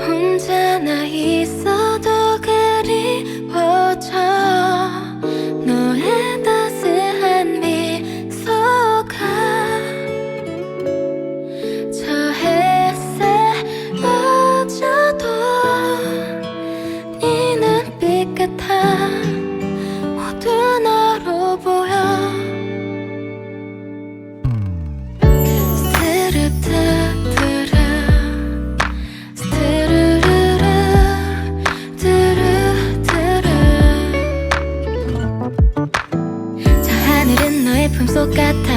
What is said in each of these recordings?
혼자 나 있어. кататься.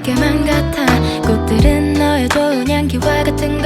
어깨만 같아. 꽃들은 너의 좋은 향기와 같은